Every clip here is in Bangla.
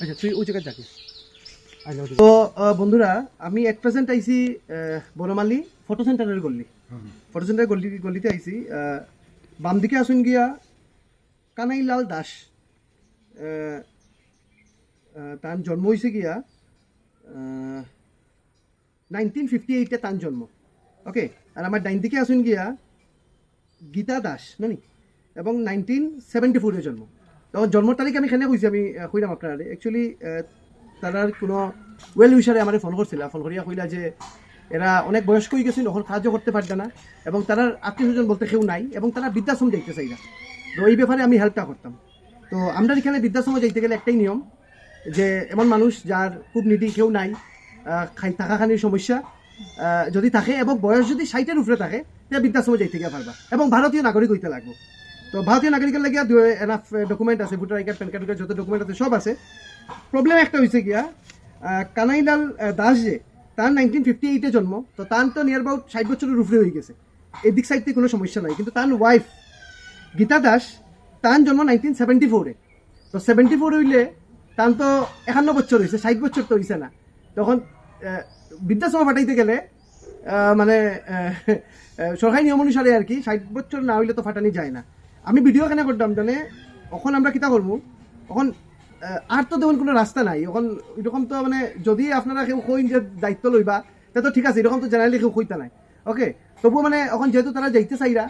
আচ্ছা তুই ওই জায়গায় যাকে তো বন্ধুরা আমি এক প্রেজেন্ট আইছি বনমালী ফটো সেন্টারের গল্লি। ফটো সেন্টারের গল্লি গল্লিতে আইছি বাম দিকে আসুন গিয়া কানাইলাল দাস তার জন্ম হয়েছে গিয়া নাইনটিন ফিফটি এইটে তার জন্ম। ওকে আর আমার ডাইন দিকে আসুন গিয়া গীতা দাস নানি? এবং নাইনটিন সেভেন্টি ফোরের জন্ম। তো জন্ম তারিখ আমি এখানে কইছি আমি কইলাম আপনার অ্যাকচুয়ালি তারার কোনো ওয়েল উইশারে আমার ফোন করছিল ফোন করিয়া কইলা যে এরা অনেক বয়স্ক হয়ে গেছিল এখন সাহায্য করতে পারবে না এবং তারার আত্মীয় স্বজন বলতে কেউ নাই। এবং তারা বৃদ্ধাশ্রম দেখতে চাই না তো এই ব্যাপারে আমি হেল্পটা করতাম। তো আমরা এখানে বৃদ্ধাশ্রমে যাইতে গেলে একটাই নিয়ম যে এমন মানুষ যার খুব নিডি কেউ নাই খাই- থাকাখানির সমস্যা যদি থাকে এবং বয়স যদি ষাটের উপরে থাকে তাহলে বৃদ্ধাশ্রমে যাইতে গিয়ে পারবা। এবং ভারতীয় নাগরিক হইতে লাগবো। তো ভারতীয় নাগরিকের লাগে এনাফ ডকুমেন্ট আছে, voter I card, PAN card, যত ডকুমেন্ট আছে, সব আছে। প্রবলেম একটা হয়েছে গিয়া কানাইলাল দাস যে, তার নাইনটিন ফিফটি এইটে জন্ম, তো তার তো নিয়ার অ্যাবাউট ষাট বছরের উপরে হয়ে গেছে। এদিক সাইড থেকে কোনো সমস্যা নাই, কিন্তু তার ওয়াইফ গীতা দাস, তার জন্ম নাইনটিন সেভেন্টি ফোরে তো সেভেন্টি ফোর হইলে তার তো একান্ন বছর হয়েছে ষাট বছর তো হয়েছে না। তখন বৃদ্ধাশ্রমে ফাটাইতে গেলে মানে সরকারি নিয়ম অনুসারে আর কি, ষাট বছর না হইলে তো ফাটানি যায় না। আমি ভিডিও কেন করতাম, জানে? এখন আমরা কিতা করব এখন আর তো দেখুন কোনো রাস্তা নাই। এখন এরকম তো মানে যদি আপনারা কেউ কইন যে দায়িত্ব লইবা, তা তো ঠিক আছে, এরকম তো জেনারেলি কেউ কইতা নাই। ওকে তবুও মানে এখন যেহেতু তারা যাইতে চাইরা,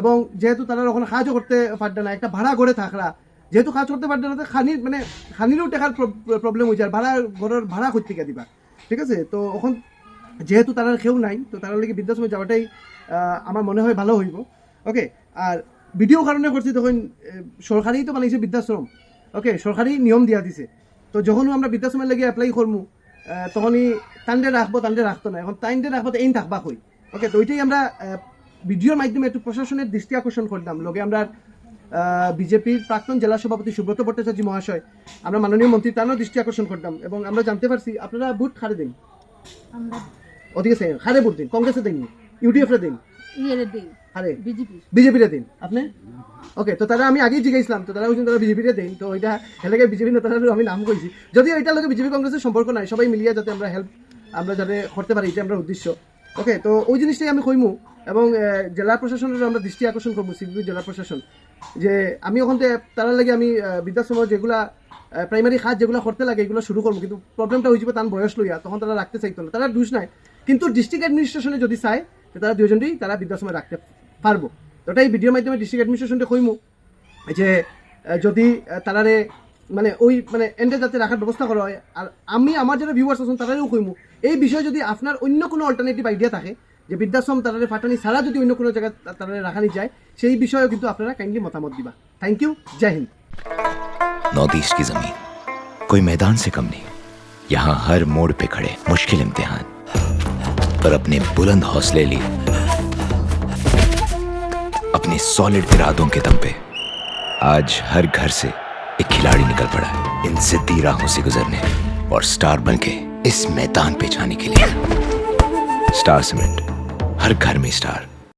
এবং যেহেতু তারা ওখানে সাহায্য করতে পারবে না একটা ভাড়া ঘরে থাকরা, যেহেতু কাজ করতে পারবে না তো খানির মানে খানিরও টাকার প্রবলেম হয়ে যায় ভাড়া ঘরের ভাড়া করতে গিয়ে দিবা? ঠিক আছে? তো এখন যেহেতু তারা কেউ নাই, তো তারা লাগে বৃদ্ধাশ্রমে যাওয়াটাই আমার মনে হয় ভালো হইব। ওকে আর ভিডিও কারণে করছি তখন সরকারি তো বানাইছে বৃদ্ধাশ্রম। ওকে সরকারি নিয়ম দিয়া দিছে। তো যখনও আমরা বৃদ্ধাশ্রমের লাগে অ্যাপ্লাই করব তখনই তান্ডে রাখব তান্ডে রাখতো না। এখন তাইন্ডে রাখব তো এই থাকবা কই? ওকে তো ওইটাই আমরা ভিডিওর মাধ্যমে একটু প্রশাসনের দৃষ্টি আকর্ষণ করলাম। লগে আমরা বিজেপির প্রাক্তন জেলা সভাপতি সুব্রত ভট্টাচার্য মহাশয় আমরা মাননীয় মন্ত্রী তারও দৃষ্টি আকর্ষণ করলাম এবং আমরা জানতে পারছি আপনারা ভোট খারে দিন? ওদিকে হারে ভোট দিন কংগ্রেসে দিন ইউডিএফ রে দিন। দিন আপনি? ওকে তো তারা আমি আগেই জিজ্ঞাসলাম তো তারা বলছেন তারা বিজেপি রে দিন তো ওইটা এলাকে বিজেপি নেতারা আমি নাম কইছি। যদিও এটার লগে বিজেপি কংগ্রেসের সম্পর্ক নাই সবাই মিলিয়ে যাতে আমরা হেল্প আমরা যাতে করতে পারি এটা আমরা উদ্দেশ্য। ওকে তো ওই জিনিসটাই আমি কইমু এবং জেলা প্রশাসনের আমরা দৃষ্টি আকর্ষণ করব সিবিবি জেলা প্রশাসন। যে আমি ওখান থেকে তার লাগে আমি বৃদ্ধাশ্রম যেগুলা প্রাইমারি কাজ যেগুলো করতে লাগে এগুলো শুরু করব কিন্তু প্রবলেমটা হয়ে যাবে তার বয়স লইয়া তখন তারা রাখতে চাইতো না। তারা দোষ নাই। কিন্তু ডিস্ট্রিক্ট অ্যাডমিনিস্ট্রেশনে যদি চায় তারা দুজনেই তারা বৃদ্ধাশ্রমে রাখতে পারবো তো ওটাই ভিডিওর মাধ্যমে ডিস্ট্রিক্ট অ্যাডমিনিস্ট্রেশনটা কইমু যে আহ, যদি আহ, তারারে মানে ওই মানে এন্ডে যাতে রাখার ব্যবস্থা করা হয় আর আমি আমার যারা ভিউয়ার্স আছেন তারাও কইমু এই বিষয়ে যদি আপনার অন্য কোনো অল্টারনেটিভ আইডিয়া থাকে যে বৃদ্ধাশ্রম তারারে ফাটানি ছাড়া যদি অন্য কোনো জায়গায় তা- তারারে রাখানি যায় সেই বিষয়েও কিন্তু আপনারা কাইন্ডলি মতামত দিবা thank you Jai Hind north east की जमीन कोई मैदान से कम नहीं यहाँ हर मोड़ पे खड़े मुश्किल इम्तिहान पर अपने बुलंद हौसले लिए, अपने सॉलिड इरादों के दम पे, आज हर घर से एक खिलाड़ी निकल पड़ा है, इन जिद्दी राहों से गुजरने और स्टार बन के इस मैदान पे जाने के लिए। स्टार सीमेंट, हर घर में स्टार।